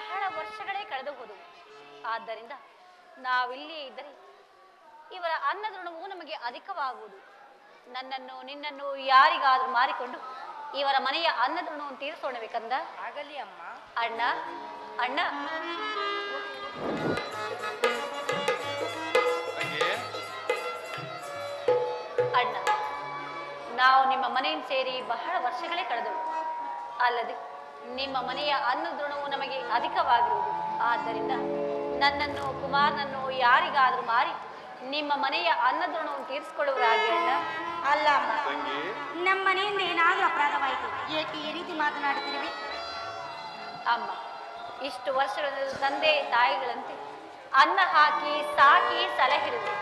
ಬಹಳ ವರ್ಷಗಳೇ ಕಳೆದು ಹೋದವು. ಆದ್ದರಿಂದ ನಾವಿಲ್ಲಿಯೇ ಇದ್ದರೆ ಇವರ ಅನ್ನದೃಣವು ನಮಗೆ ಅಧಿಕವಾಗುವುದು. ನನ್ನನ್ನು ನಿನ್ನನ್ನು ಯಾರಿಗಾದ್ರೂ ಮಾರಿಕೊಂಡು ಇವರ ಮನೆಯ ಅನ್ನದೃಣವನ್ನು ತೀರಿಸೋಣವೇ ಕಂದ ಆಗಲಿ ಅಮ್ಮ. ಅಣ್ಣ ಅಣ್ಣ. ಅಣ್ಣ ನಾವು ನಿಮ್ಮ ಮನೆಯನ್ನು ಸೇರಿ ಬಹಳ ವರ್ಷಗಳೇ ಕಳೆದವು. ಅಲ್ಲದೆ ನಿಮ್ಮ ಮನೆಯ ಅನ್ನದೃಣವು ನಮಗೆ ಅಧಿಕವಾಗಿರುವುದು. ಆದ್ದರಿಂದ ನನ್ನನ್ನು ಕುಮಾರನನ್ನು ಯಾರಿಗಾದರೂ ಮಾರಿ ನಿಮ್ಮ ಮನೆಯ ಅನ್ನದೃಣವನ್ನು ತೀರಿಸಿಕೊಳ್ಳುವರಾಗಿ ಅಣ್ಣ ಅಲ್ಲ? ಅಮ್ಮ. ತಂಗಿ ನಮ್ಮ ಮನೆಯಿಂದ ಏನಾದರೂ ಅಪರಾಧವಾಯಿತು. ಏಕೆ ಈ ರೀತಿ ಮಾತನಾಡುತ್ತಿರುವೆ? ಅಮ್ಮ ಇಷ್ಟು ವರ್ಷಗಳ ತಂದೆ ತಾಯಿಗಳಂತೆ ಅನ್ನ ಹಾಕಿ ಸಾಕಿ ಸಲಹಿರುತ್ತೆ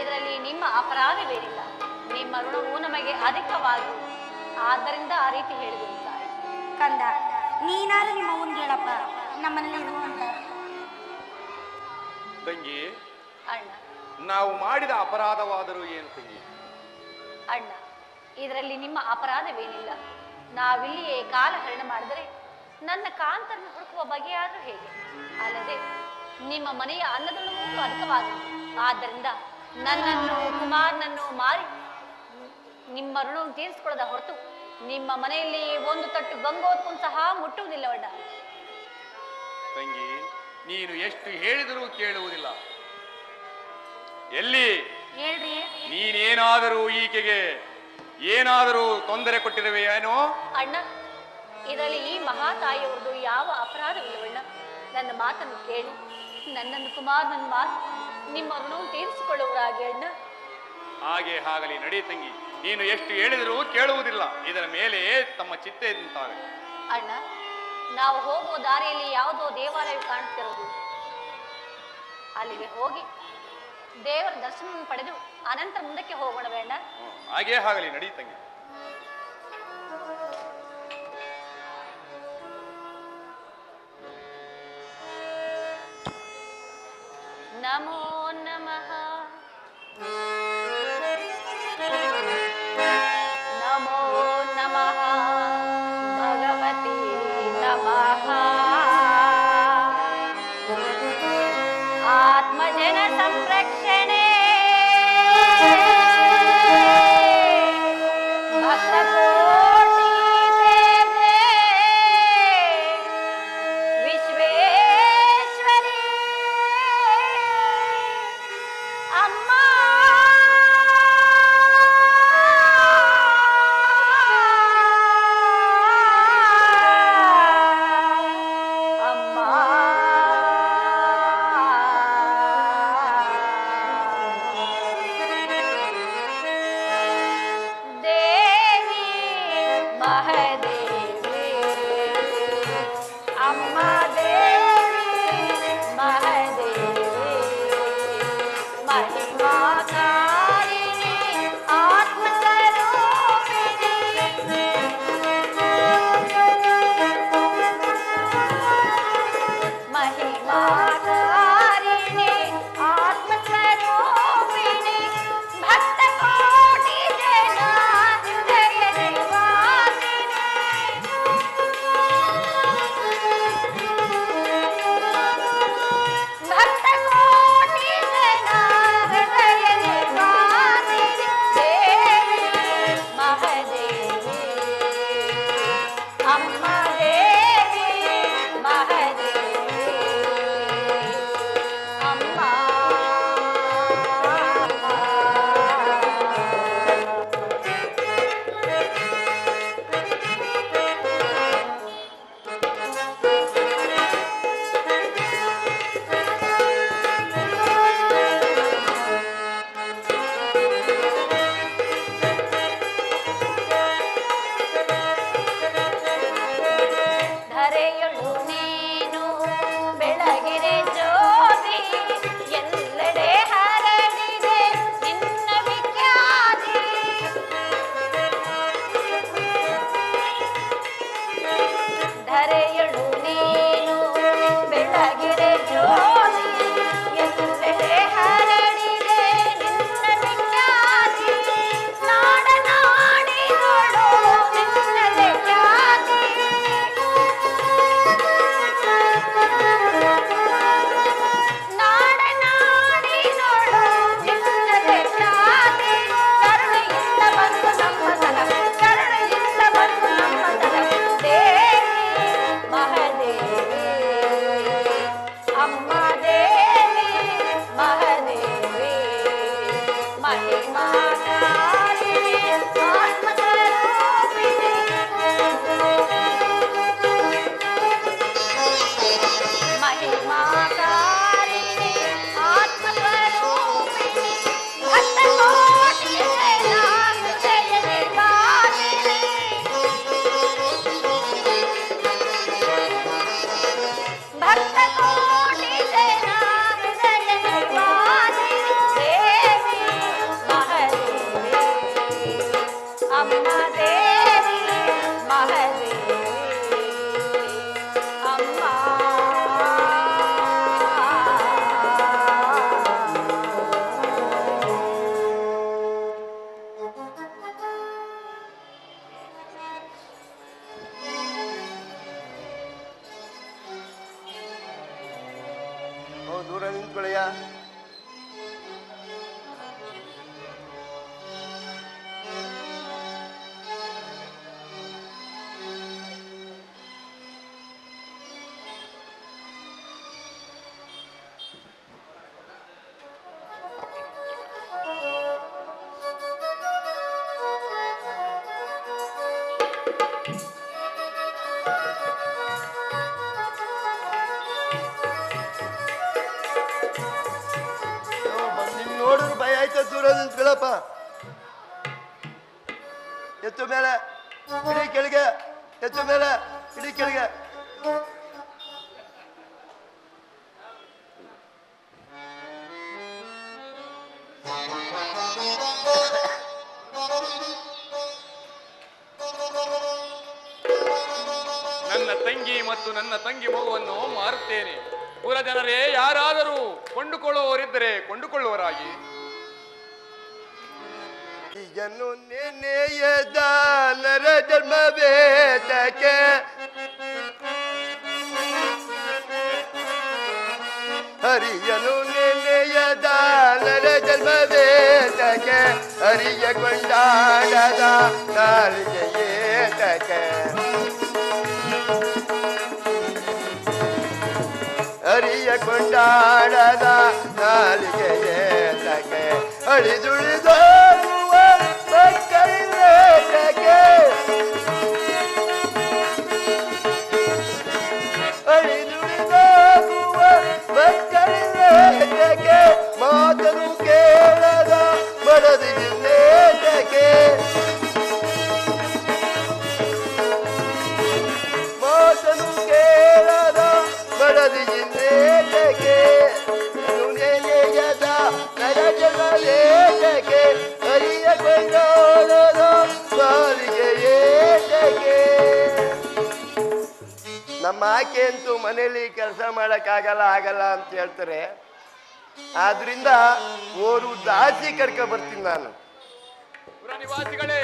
ಇದರಲ್ಲಿ ನಿಮ್ಮ ಅಪರಾಧವೇನಿಲ್ಲ ನಿಮ್ಮ ಋಣವು ನಮಗೆ ಅಧಿಕವಾಗುವುದು ಆದ್ದರಿಂದ ಆ ರೀತಿ ಹೇಳಿದರು ಕಂದ ನೀನಾದ್ರೂ ನಿಮ್ಮ ಹೇಳಪ್ಪ. ನಮ್ಮನೇಲಿ ತಂಗಿ ಅಣ್ಣ. ನಾವು ಮಾಡಿದ ಅಪರಾಧವಾದರೂ ಏನು ತಂಗಿ? ಅಣ್ಣ ಇದರಲ್ಲಿ ನಿಮ್ಮ ಅಪರಾಧವೇನಿಲ್ಲ. ನಾವಿಲ್ಲಿಯೇ ಕಾಲಹರಣ ಮಾಡಿದರೆ ನನ್ನ ಕಾಂತರನ್ನು ಹುಡುಕುವ ಬಗೆಯಾದರೂ ಹೇಗೆ? ಅಲ್ಲದೆ ನಿಮ್ಮ ಮನೆಯ ಅನ್ನದೊಳಗೂ ಅಧಿಕವಾದದ್ದು. ಆದ್ದರಿಂದ ನನ್ನನ್ನು ಕುಮಾರ್ನನ್ನು ಮಾರಿ ನಿಮ್ಮ ಋಣವನ್ನು ತೀರಿಸಿಕೊಳ್ಳದ ಹೊರತು ನಿಮ್ಮ ಮನೆಯಲ್ಲಿ ಒಂದು ತಟ್ಟು ಗಂಗೋತ್ಕೊಂಡು ಸಹ ಮುಟ್ಟುವುದಿಲ್ಲವಣ್ಣ ತಂಗಿ ನೀನು ಎಷ್ಟು ಹೇಳಿದರೂ ಕೇಳುವುದಿಲ್ಲ. ಎಲ್ಲಿ? ಹೇಳ್ರಿ. ನೀನೇನಾದರೂ ಈಕೆಗೆ ಏನಾದರೂ ತೊಂದರೆ ಕೊಟ್ಟಿರುವೆಯೇನೋ? ಅಣ್ಣ ಇದರಲ್ಲಿ ಈ ಮಹಾತಾಯಿಯವ್ರದ್ದು ಯಾವ ಅಪರಾಧವಿಲ್ಲವಣ್ಣ ನನ್ನ ಮಾತನ್ನು ಕೇಳಿ ನನ್ನನ್ನು ಕುಮಾರ್ ನನ್ನ ಮಾತು ನಿಮ್ಮ ಋಣವನ್ನು ತೀರಿಸಿಕೊಳ್ಳುವರಾಗಿ ಅಣ್ಣ. ಹಾಗೆ ಹಾಗಲಿ ನಡಿ ತಂಗಿ. ನೀನು ಎಷ್ಟು ಹೇಳಿದರೂ ಕೇಳುವುದಿಲ್ಲ. ಇದರ ಮೇಲೆ ತಮ್ಮ ಚಿತ್ತೆ ಇದ್ದಂತಾವೆ ಅಣ್ಣ ನಾವು ಹೋಗುವ ದಾರಿಯಲ್ಲಿ ಯಾವುದೋ ದೇವಾಲಯ ಕಾಣುತ್ತಿರುವುದು. ಅಲ್ಲಿಗೆ ಹೋಗಿ ದೇವರ ದರ್ಶನವನ್ನು ಪಡೆದು ಅನಂತರ ಮುಂದಕ್ಕೆ ಹೋಗೋಣ ಬೇಡ ಹ್ಮ್, ಹಾಗೇ ಆಗಲಿ ನಡಿ ತಂಗಿ. ನಮೋ ನಮಃ ಮತ್ತು ನನ್ನ ತಂಗಿ ಮಗುವನ್ನು ಮಾರುತ್ತೇನೆ. ಪುರ ಜನರೇ ಯಾರಾದರೂ ಕೊಂಡುಕೊಳ್ಳುವವರಿದ್ದರೆ ಕೊಂಡುಕೊಳ್ಳುವರಾಗಿ ಈಗನು ನೆನೆಯದಾಲರ ನರ ಜನ್ಮ ವೇದಕ್ಕೆ ಹರಿಯನು ನೆನೆಯದಾಲರ ನರ ಜನ್ಮ ವೇದಕ್ಕೆ ಹರಿಯ ಕೊಂಡಾಡದ ನಾಲಿಗೆ ಕೊಂಡಾಡದ ನಾಲಿಗೆ ಏತಕ್ಕೆ ಅಳಿದುಳಿದೋರುವ ನಮ್ಮ ಆಕೆ ಅಂತೂ ಮನೇಲಿ ಕೆಲಸ ಮಾಡೋಕ್ಕಾಗಲ್ಲ ಆಗಲ್ಲ ಅಂತ ಹೇಳ್ತಾರೆ. ಆದ್ರಿಂದ ಓರು ದಾಸಿ ಕರ್ಕ ಬರ್ತೀನಿ ನಾನು. ನಿವಾಸಿಗಳೇ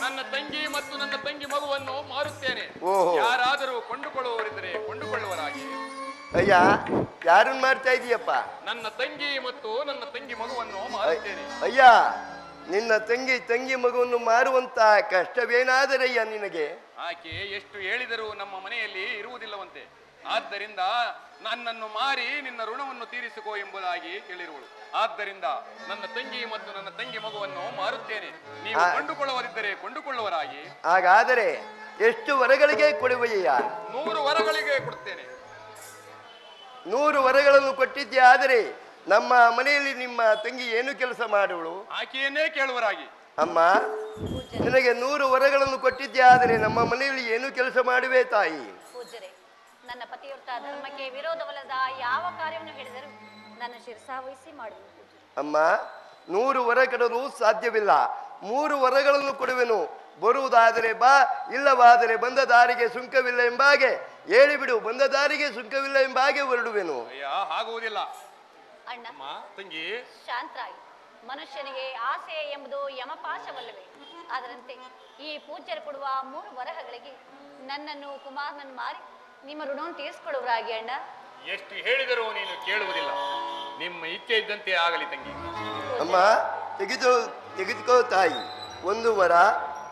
ನನ್ನ ತಂಗಿ ಮತ್ತು ನನ್ನ ತಂಗಿ ಮಗುವನ್ನು ಮಾರುತ್ತೇನೆ. ಓಹೋ. ಯಾರಾದರೂ ಕೊಂಡುಕೊಳ್ಳುವವರಿದ್ದರೆ ಕೊಂಡುಕೊಳ್ಳುವರಾಗಿ. ಅಯ್ಯ ಯಾರನ್ನ ಮಾಡ್ತಾ ಇದೀಯಪ್ಪ? ನನ್ನ ತಂಗಿ ಮತ್ತು ನನ್ನ ತಂಗಿ ಮಗುವನ್ನು ಮಾರುತ್ತೇನೆ. ಅಯ್ಯ ನಿನ್ನ ತಂಗಿ ತಂಗಿ ಮಗುವನ್ನು ಮಾರುವಂತ ಕಷ್ಟವೇನಾದರಯ್ಯ ನಿನಗೆ? ಆಕೆ ಎಷ್ಟು ಹೇಳಿದರೂ ನಮ್ಮ ಮನೆಯಲ್ಲಿ ಇರುವುದಿಲ್ಲವಂತೆ. ಆದ್ದರಿಂದ ನನ್ನನ್ನು ಮಾರಿ ನಿನ್ನ ಋಣವನ್ನು ತೀರಿಸಿಕೋ ಎಂಬುದಾಗಿ ಹೇಳಿರುವಳು. ಆದ್ದರಿಂದ ನನ್ನ ತಂಗಿ ಮತ್ತು ನನ್ನ ತಂಗಿ ಮಗುವನ್ನು ಮಾರುತ್ತೇನೆ. ನೀವು ಕೊಂಡುಕೊಳ್ಳುವರಿದ್ದರೆ ಕೊಂಡುಕೊಳ್ಳುವರಾಗಿ. ಹಾಗಾದರೆ ಎಷ್ಟು ವರಗಳಿಗೆ ಕೊಡುವಯ್ಯ ನೂರು ವರಗಳಿಗೆ ಕೊಡುತ್ತೇನೆ. ನೂರು ವರಗಳನ್ನು ಕೊಟ್ಟಿದ್ದೆ ಆದರೆ ನಮ್ಮ ಮನೆಯಲ್ಲಿ ನಿಮ್ಮ ತಂಗಿ ಏನು ಕೆಲಸ ಮಾಡುವಳು? ಆಕೆಯನ್ನೇ ಕೇಳುವರಾಗಿ. ಅಮ್ಮ ನಿನಗೆ ನೂರು ವರಗಳನ್ನು ಕೊಟ್ಟಿದ್ದೆ ಆದರೆ ನಮ್ಮ ಮನೆಯಲ್ಲಿ ಏನು ಕೆಲಸ ಮಾಡುವೆ ತಾಯಿ? ನನ್ನ ಧರ್ಮಕ್ಕೆ ವಿರೋಧವಲ್ಲದ ಯಾವ ಕಾರ್ಯವನ್ನು ಹೇಳಿದರು ನನ್ನ ಶಿರಸಾವಹಿಸಿ ಪೂಜ್ಯರೇ. ಅಮ್ಮ ನೂರು ವರ ಕೊಡಲು ಸಾಧ್ಯವಿಲ್ಲ. ಮೂರು ವರಗಳನ್ನು ಕೊಡುವೆನು. ಬರುವುದಾದರೆ ಬಾ ಇಲ್ಲವಾದರೆ ಬಂದ ದಾರಿಗೆ ಸುಂಕವಿಲ್ಲ ಎಂಬಾಗೆ ಹೇಳಿಬಿಡು ಬಂದ ದಾರಿಗೆ ಸುಂಕವಿಲ್ಲ ಎಂಬಾಗೆ ಹೊರಡುವೆನು. ಅಯ್ಯ ಆಗುವುದಿಲ್ಲ ಅಣ್ಣ ಅಮ್ಮ ತಂಗಿ. ಶಾಂತರಾಗಿ ಮನುಷ್ಯನಿಗೆ ಆಸೆ ಎಂಬುದು ಯಮಪಾಶವಲ್ಲವೇ? ಅದರಂತೆ ಈ ಪೂಜ್ಯರು ಕೊಡುವ ಮೂರು ವರಹಗಳಿಗೆ ನನ್ನನ್ನು ಕುಮಾರನನ್ನು ಮಾರಿ ನಿಮ್ಮ ಋಣವನ್ನು ತೀರಿಸಿಕೊಳ್ಳುವರಾಗಿ ಅಣ್ಣ. ಎಷ್ಟು ಹೇಳಿದರೂ ನೀನು ಕೇಳುವುದಿಲ್ಲ. ನಿಮ್ಮ ಇಚ್ಛೆ ಇದ್ದಂತೆ ಆಗಲಿ ತಂಗಿ. ಅಮ್ಮ ತೆಗೆದು ತೆಗೆದುಕೋ ತಾಯಿ. ಒಂದು ವರ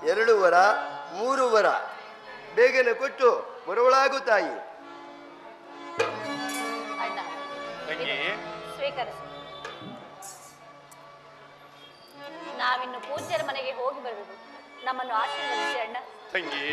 ಎರಡು ವರ ಮೂರು ವರ. ಬೇಗನೆ ಕೊಟ್ಟು ಬರುವಳಾಗು ತಾಯಿ. ತಂಗಿ. ಸ್ವೀಕರಿಸಿ. ನಾವಿನ್ನು ಪೂಜ್ಯರ ಮನೆಗೆ ಹೋಗಿ ಬರಬೇಕು ನಮ್ಮನ್ನು ಆಶೀರ್ವದಿಸಿ ಅಣ್ಣ. ತಂಗಿ.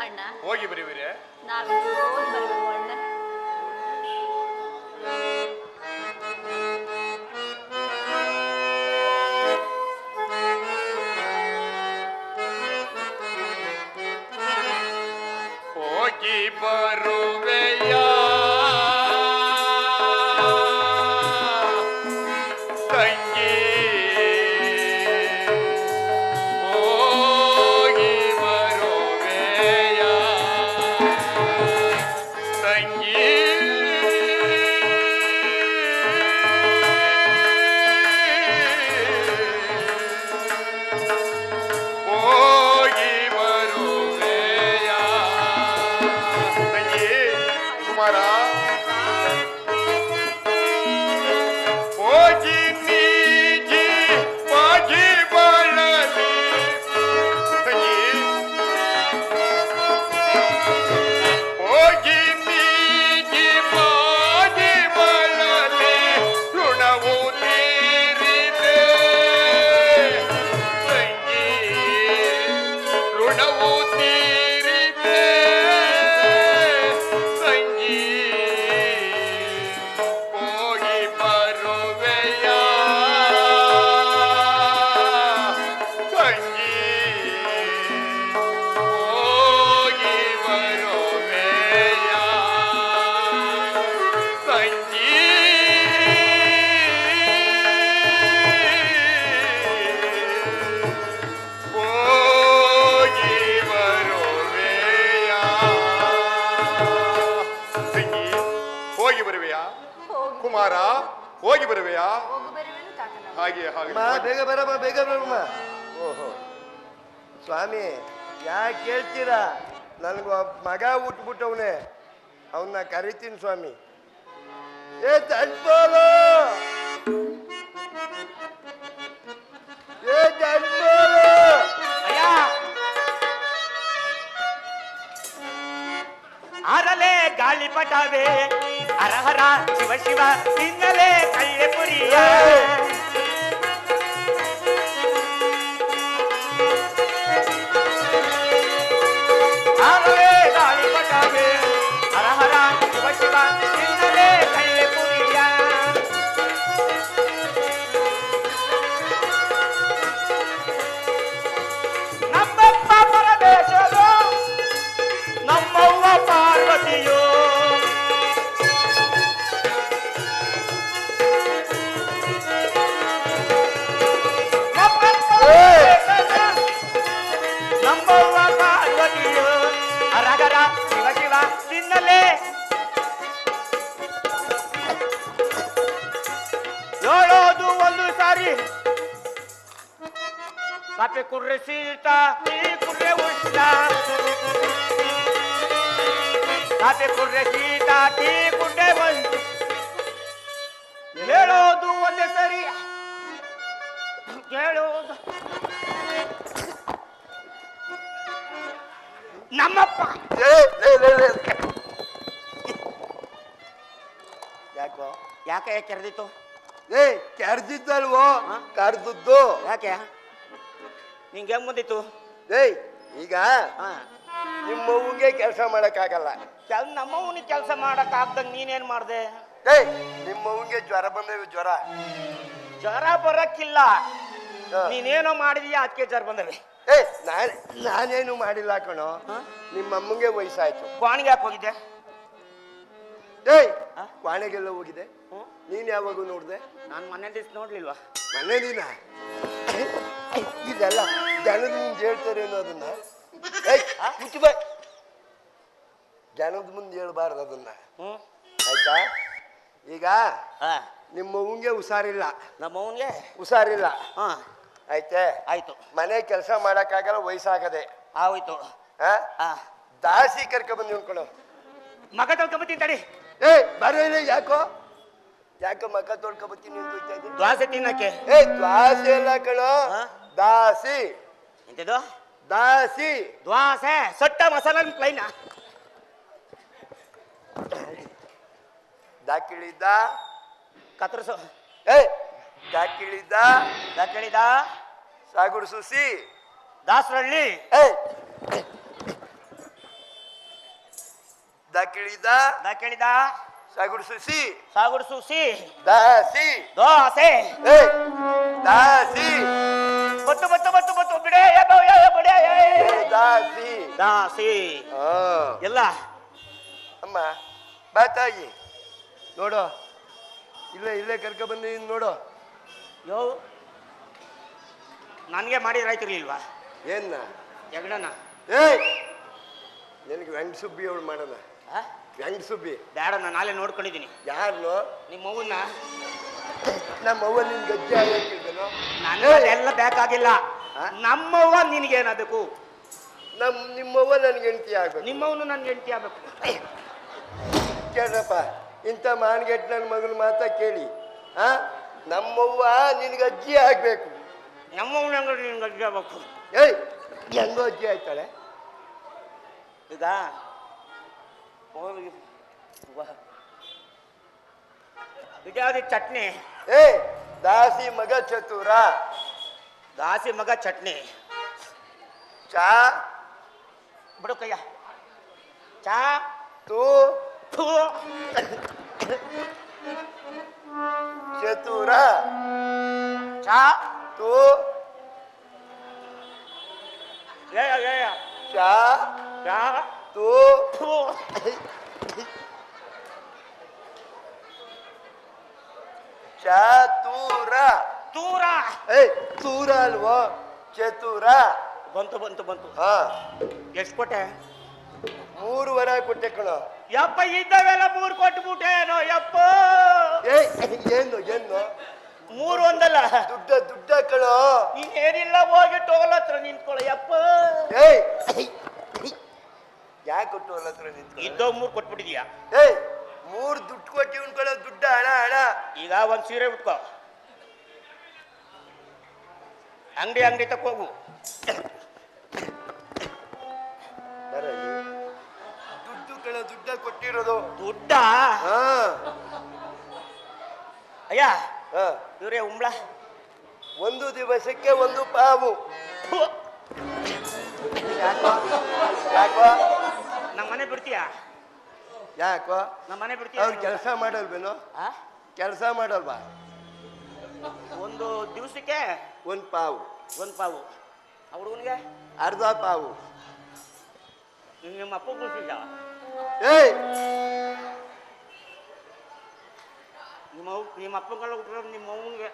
ಅಣ್ಣ. ಹೋಗಿ ಬರುವಿರೆ ನಾವು ಮಗ ಹುಟ್ಬಿಟ್ಟವನೆ ಅವನ್ನ ಕರಿತೀನಿ ಸ್ವಾಮಿ. ಏ ತಡ್ಬೋಲು ಏ ಅಯ್ಯ! ಆರಲೆ ಗಾಳಿಪಟವೇ ಹರ ಶಿವ ಶಿವ ತಿನ್ನಲೆ ಕಳ್ಳೆ ಪುರಿಯ. ನಮ್ಮಪ್ಪ. ಯಾಕೋ? ಯಾಕೆ ಕೆರೆದಿತ್ತು? ಏ ಕೆರ್ದಿದ್ದಲ್ವೋ? ಕರ್ದದ್ದು. ಯಾಕೆ? ನಿಂಗೆ ಹೆಂಗ್ ಬಂದಿತ್ತು? ಏಯ್ ಈಗ ಹಾ. ನಿಮ್ಮ ಅವ್ವಗೆ ಕೆಲಸ ಮಾಡಕ್ಕಾಗಲ್ಲ. ಕೆಲ್ ನಮ್ಮವನಿಗೆ ಕೆಲಸ ಮಾಡಕ್ ನೀನೇನು ನೀನೇನ್ ಮಾಡ್ದೆ? ಏಯ್ ನಿಮ್ಮ ಅವ್ವಗೆ ಜ್ವರ ಬಂದವೆ ಜ್ವರ. ಜ್ವರ ಬರಕ್ಕಿಲ್ಲ. ನೀನೇನೋ ಮಾಡಿದೀಯ ಅದಕ್ಕೆ ಜ್ವರ ಬಂದವೆ ಏ ನಾನು ನಾನೇನು ಮಾಡಿಲ್ಲ ಕಣೋ. ಹಾ? ನಿಮ್ಮ ಅಮ್ಮಂಗೆ ವಯಸ್ಸಾಯ್ತು. ಕ್ವಾಣಿಗೆ ಯಾಕೆ ಹೋಗಿದ್ದೆ? ಏಯ್ ಕ್ವಾಣಿಗೆಲ್ಲ ವಾಣೆಗೆಲ್ಲ ಹೋಗಿದೆ? ನೀನ್ ಯಾವಾಗೂ ನೋಡ್ದೆ? ನಾನು ಮೊನ್ನೆ ದಿವ್ಸ ನೋಡ್ಲಿಲ್ವಾ? ಮನೆ ದಿನ? ಇದೆಲ್ಲ ಜನದ ಮುಂದೆ ಹೇಳ್ತಾರೆ ಅನ್ನೋದನ್ನ? ಏಯ್ ಜನದ ಮುಂದೆ ಹೇಳ್ಬಾರ್ದು ಅದನ್ನ. ಹ್ಮ್. ಆಯ್ತಾ? ಈಗ ಹಾ. ನಿಮ್ಮ ಅವ್ವಗೆ ಹುಷಾರಿಲ್ಲ. ನಮ್ಮವನ್ಗೆ ಹುಷಾರಿಲ್ಲ. ಹಾ. ಆಯ್ತೆ? ಆಯ್ತು. ಮನೆ ಕೆಲಸ ಮಾಡಕ್ಕಾಗಲ್ಲ ವಯಸ್ಸಾಗದೆ. ಆಯ್ತು ಹಾ ಆ. ದಾಸಿ ಕರ್ಕ ಬಂದು ಅನ್ಕೊಳ್ಳೋ ಮಗ ತೊಳ್ಕೊಂಬತ್ತೀನಿ ತಡಿ. ಏ ಬರಲಿಲ್ಲ ಯಾಕೋ? ಯಾಕೋ ಮಗ ತೊಳ್ಕೊಬತ್ತೀನಿ ದ್ವಾಸೆ ತಿನ್ನಕ್ಕೆ ಏ ದ್ವಾಸಿ ಎಲ್ಲ ಕಣೋ. ಹಾ? ದಾಸಿ. ಎಂತದು ದಾಸಿ. ದ್ವಾಸೆ ಸೊಟ್ಟ ಮಸಾಲ ಪ್ಲೈನ ದಾಕಿಳಿದ್ದ ಕತ್ರಸು ಏ ದಾಕಿಳಿದ್ದ ಕೇಳಿದ ಸಾಗುಡು ಸೂಸಿ. ದಾಸರಳ್ಳಿ. ಏ ದಕಿಳಿದ ದ ಕೇಳಿದ. ಸಾಗುರು ಸಾಗುಡು ಸೂಸಿ. ದಾಸಿ ದೋಸೆ ದಾಸಿ ಬತ್ತು ಬತ್ತು ಬತ್ತು ಬತ್ತು. ಬಿಡೆ ಬಿಡೆ ದಾಸಿ ದಾಸಿ ಎಲ್ಲ. ಅಮ್ಮ ಬಾ ತಾಯಿ. ನೋಡು. ಇಲ್ಲೇ ಇಲ್ಲೇ ಕರ್ಕ ಬಂದಿದ್ದೀನಿ ನೋಡು. ಯೋ ನನಗೆ ಮಾಡಿದ್ರಾಯ್ತಿರ್ಲಿಲ್ವಾ ಏನ್ನ? ಯಗಣನ ಏಯ್! ನಿನಗೆ ವ್ಯಂಗ್ ಸುಬ್ಬಿ ಅವಳು ಮಾಡೋಣ ವ್ಯಂಗ್ ಸುಬ್ಬಿ? ಬೇಡ ನಾನು ನಾಳೆ ನೋಡ್ಕೊಂಡಿದ್ದೀನಿ. ಯಾರು ನಿಮ್ಮ ಮಗುನ? ನಮ್ಮ ಅವ್ವ ನಿನ್ ಗಜ್ಜೆ ನಾನು ಎಲ್ಲ ಬೇಕಾಗಿಲ್ಲ. ನಮ್ಮವ್ವ ನಿನಗೇನಾಗಬೇಕು? ನಮ್ಮ ನಿಮ್ಮವ್ವ ನನ್ ಹೆಂಡತಿ ಆಗ್ಬೇಕು. ನಿಮ್ಮವನು ನನ್ನ ಹೆಂಡತಿ ಆಗ್ಬೇಕು. ಕೇಳ್ರಪ್ಪ ಇಂಥ ಮಾನ್ಗೆಟ್ ನನ್ನ ಮಗನ ಮಾತಾ ಕೇಳಿ. ಆ? ನಮ್ಮವ್ವ ನಿನ್ಗೆ ಅಜ್ಜಿ ಆಗ್ಬೇಕು. ನಮ್ಮವ್ನ ಹೆಂಗ್ ನಿನ್ಗೆ ಅಜ್ಜಿ ಆಗ್ಬೇಕು. ಏಯ್! ಹೆಂಗೋ ಅಜ್ಜಿ ಆಯ್ತಾಳೆ? ಇದಾ ಹೋಗಿ ಇದ್ಯಾವ್ದು ಚಟ್ನಿ? ಏ ದಾಸಿ ಮಗ ಚತುರ. ದಾಸಿ ಮಗ ಚಟ್ನಿ. ಚಾ? ಬಿಡು ಕಯ್ಯ. ಚಾ? ತೂ. ಥೂ. ಥೂ. ಚತುರ ತೂರ ಏಯ್ ತೂರ ಅಲ್ವಾ ಚತುರ ಬಂತು ಬಂತು ಬಂತು. ಹಾ ಎಷ್ಟು ಕೊಟ್ಟೆ? ಮೂರುವರೆ ಕೊಟ್ಟೆ ಕಣೋ ಯಪ್ಪ ಇದ್ದವೆಲ್ಲ ಮೂರು ಕೊಟ್ಬಿಟ್ಟೇನೋ ಯಪ್ಪ. ಏಯ್ ಏನು ಏನು? ಮೂರು ಒಂದಲ್ಲ. ದುಡ್ಡ ದುಡ್ಡ ಕಣೋ. ಏನಿಲ್ಲ ಹೋಗಿ ಟೋಲ್ ಹತ್ರ ನಿಂತ್ಕೊಳ್ಳೋ ಯಪ್ಪ. ಏಯ್ ಯಾಕೆ ಕೊಟ್ಟು ಅಲ್ಲ ಹತ್ರ ನಿಂತ್ಕೊಳ್ಳೋದು? ಇದ್ದೋ ಮೂರು ಕೊಟ್ಬಿಟ್ಟಿದ್ಯಾ? ಏಯ್ ಮೂರ್ ದುಡ್ಡು ಕೊಟ್ಟಿ ಉಣ್ಕೊಳ್ಳೋ ದುಡ್ಡ ಹಣ ಹಣ ಈಗ ಒಂದು ಸೀರೆ ಉಟ್ಕೋ. ಅಂಗಡಿ ಅಂಗಡಿ ತಕ್ಕ ಹೋಗು. ದುಡ್ಡು ಕಣ ದುಡ್ಡ ಕೊಟ್ಟಿರೋದು. ದುಡ್ಡ? ಹಾ. ಅಯ್ಯ ಹಾ. ಇವ್ರೇ ಉಂಬ್ಳ. ಒಂದು ದಿವಸಕ್ಕೆ ಒಂದು ಪಾವು. ಯಾಕೋ? ಯಾಕೋ? ನಮ್ಮ ಮನೆ ಬಿಡ್ತೀಯಾ? ಯಾಕೋ? ನಮ್ಮ ಮನೆ ಬಿಡ್ತೀಯ? ಅವ್ರು ಕೆಲಸ ಮಾಡಲ್ವೇನೋ? ಕೆಲಸ ಮಾಡಲ್ವಾ? ಒಂದು ದಿವಸಕ್ಕೆ? ಒಂದು ಪಾವು. ಒಂದು ಪಾವು. ಅವ್ರು ಹುಡುಗನಿಗೆ? ಅರ್ಧ ಪಾವು. ನಿಮ್ಮ ಅಪ್ಪ ಏಯ್! ನಿಮ್ಮ ನಿಮ್ಮ ಅಪ್ಪಗೆಲ್ಲ ಹುಟ್ಟಿರೋ ನಿಮ್ಮ ಅವ್ವನಿಗೆ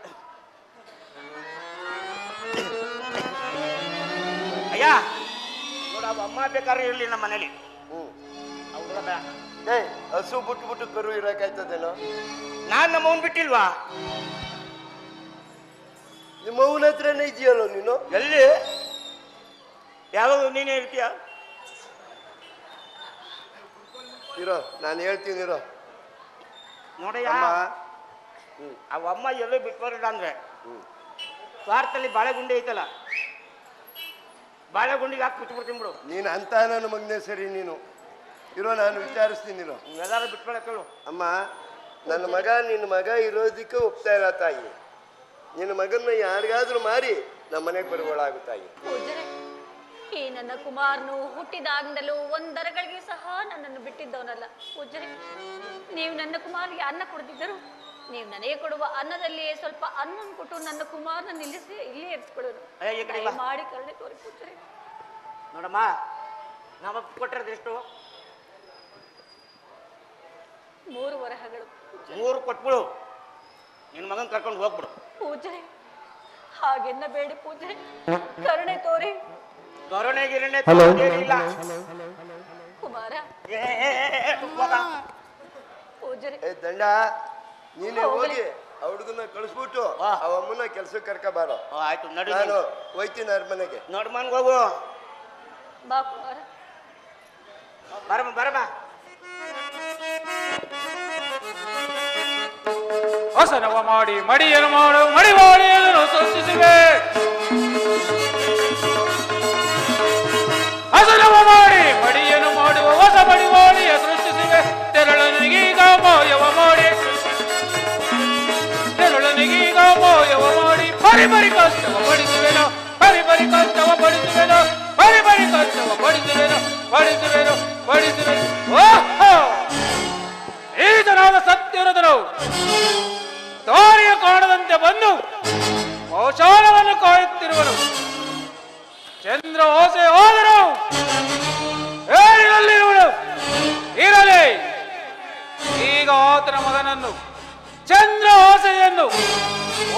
ಅಯ್ಯ! ನೋಡ ಅಮ್ಮ ಬೇಕಾದ್ರೆ ಇರಲಿ ನಮ್ಮ ಮನೇಲಿ. ಬೇಡ ಹಸು ಬಿಟ್ಟು ಬಿಟ್ಟು ಕರು ಇರಕಾಯ್ತದೇನೋ ನಾನು ನಮ್ಮ ಅವ್ನು ಬಿಟ್ಟಿಲ್ವಾ? ನಿಮ್ಮ ಅವನ ಹತ್ರನೇ ಇದೆಯಲ್ಲ ನೀನು? ಎಲ್ಲಿ? ಯಾವಾಗ ನೀನೇ ಹೇಳ್ತೀಯ ಇರೋ ನಾನು ಹೇಳ್ತೀನಿ ಇರೋ. ನೋಡಯ್ಯ ಅಮ್ಮ. ಅವ ಅಮ್ಮ ಎಲ್ಲೋ ಬಿಟ್ಬಾರ್ದ ಅಂದ್ರೆ? ಸ್ವಾರ್ಥಲ್ಲಿ ಸ್ವಾರ್ಥದಲ್ಲಿ ಬಾಳೆಗುಂಡೆ ಐತಲ್ಲ? ಬಾಳೆಗುಂಡಿಗೆ ಹಾಕಿ ಬಿಟ್ಬಿಡ್ತೀನಿ ಬಿಡು. ನೀನು ಅಂತ ನನ್ನ ಮಗನೇ ಸರಿ ನೀನು. ಇರೋ ನಾನು ವಿಚಾರಿಸ್ತೀನಿ ಇರೋ. ಎಲ್ಲಾರು ಅಮ್ಮ ನನ್ನ ಮಗ ನಿನ್ನ ಮಗ ಇರೋದಕ್ಕೆ ಒಪ್ತಾ ಇಲ್ಲ ತಾಯಿ. ನಿನ್ನ ಮಗನ್ನ ಯಾರಿಗಾದ್ರೂ ಮಾರಿ ನಮ್ಮ ಮನೆಗೆ ಬರುವಳಾಗು ತಾಯಿ. ಈ ನನ್ನ ಕುಮಾರ್ನು ಹುಟ್ಟಿದಾಗಿಂದಲೂ ಒಂದರಗಳಿಗೆ ಸಹ ನನ್ನನ್ನು ಬಿಟ್ಟಿದ್ದವನಲ್ಲ. ಪೂಜ್ಯರೇ ನೀವು ನನ್ನ ಕುಮಾರಿಗೆ ಅನ್ನ ಕೊಡ್ತಿದ್ದರು ನೀವು ನನಗೆ ಕೊಡುವ ಅನ್ನದಲ್ಲಿಯೇ ಸ್ವಲ್ಪ ಅನ್ನ ಕೊಟ್ಟು ನನ್ನ ಕುಮಾರನ ನಿಲ್ಲಿಸಿ ಇಲ್ಲೇ ಇರಿಸ್ಕೊಳ್ಳೋರು ಏ, ಈ ಕಡೆ ಬಾ. ಮಾಡಿ ಕರುಣೆ ತೋರಿ ಪೂಜರಿ ನೋಡಮ್ಮ ನಾವು ಕೊಟ್ಟಿರೋದು ಎಷ್ಟು? ಮೂರು ವರಹಗಳು. ಮೂರು ಕೊಟ್ಬಿಡು. ನಿನ್ನ ಮಗನ್ ಕರ್ಕೊಂಡು ಹೋಗ್ಬಿಡು. ಪೂಜೆ ಹಾಗೆನ್ನ ಬೇಡಿ ಪೂಜೆ. ಕರುಣೆ ತೋರಿ. ಕರುಣೆ ಗಿರಣೆ ಇಲ್ಲ ಕುಮಾರ. ಏ, ಏ ದಂಡ ನೀನೇ ಹೋಗಿ. ಆ ಹುಡುಗನ ಕಳಿಸ್ಬಿಟ್ಟು. ಅವ ಅಮ್ಮನ ಕೆಲ್ಸಕ್ಕೆ ಕರ್ಕ ಬಾರೋ ಓ, ಆಯ್ತು ನಡಿ ನಾನು. ಹೋಯ್ತೀನಿ ಅವ್ರ ಮನೆಗೆ ನೋಡ್ಮನ್ ಹೋಗು. ಬಾ ಕುಮಾರ. ಬರಮ್ಮ ಬರಮ್ಮ. ಹೊಸನವ ಮಾಡಿ ಮಡಿಯನ್ನು ಮಾಡು ಮಡಿವಾಳಿಯನ್ನು ಸೃಷ್ಟಿಸಿವೆ. ಹಸನವ ಮಾಡಿ ಮಡಿಯನ್ನು ಮಾಡುವ ಹೊಸ ಮಡಿವಾಳಿಯ ಸೃಷ್ಟಿಸಿವೆ. ತೆರಳನಿಗೀಗ ಮೋಯವ ಮಾಡಿ. ತೆರಳನಿಗೀಗ ಮೋಯವ ಮಾಡಿ. ಪರಿ ಪರಿ ಕಷ್ಟವ ಪಡಿಸುವೆನು ಪರಿ ಪರಿ ಕಷ್ಟವ ಪಡಿಸುವೆನು ಬರಿ ಬರಿ ಕಷ್ಟವ ಪಡಿಸುವೆನು ಪಡಿಸುವೆನು ಪಡಿಸುವೆನು. ಓಹೋ! ಈತನಾದ ಸತ್ಯರದನು ದಾರಿಯ ಕಾಣದಂತೆ ಬಂದು ಕೌಶಾಲವನ್ನು ಕಾಯುತ್ತಿರುವನು. ಚಂದ್ರ ಓಸೆ ಹೋದರು ಏರಿನಲ್ಲಿರುವನು. ಇರಲಿ. ಈಗ ಆತನ ಮಗನನ್ನು ಚಂದ್ರ ಓಸೆಯನ್ನು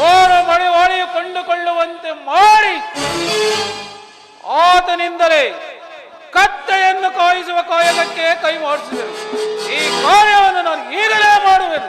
ಓರ ಮಡಿ ಒಳೆಯು ಕೊಂಡುಕೊಳ್ಳುವಂತೆ ಮಾಡಿ ಆತನಿಂದಲೇ ಕತ್ತೆಯನ್ನು ಕಾಯಿಸುವ ಕಾಯಕಕ್ಕೆ ಕೈ ಮಾಡಿಸಿದರು ಈ ಕಾರ್ಯವನ್ನು ನಾನು ಈಗಲೇ ಮಾಡುವೆನು.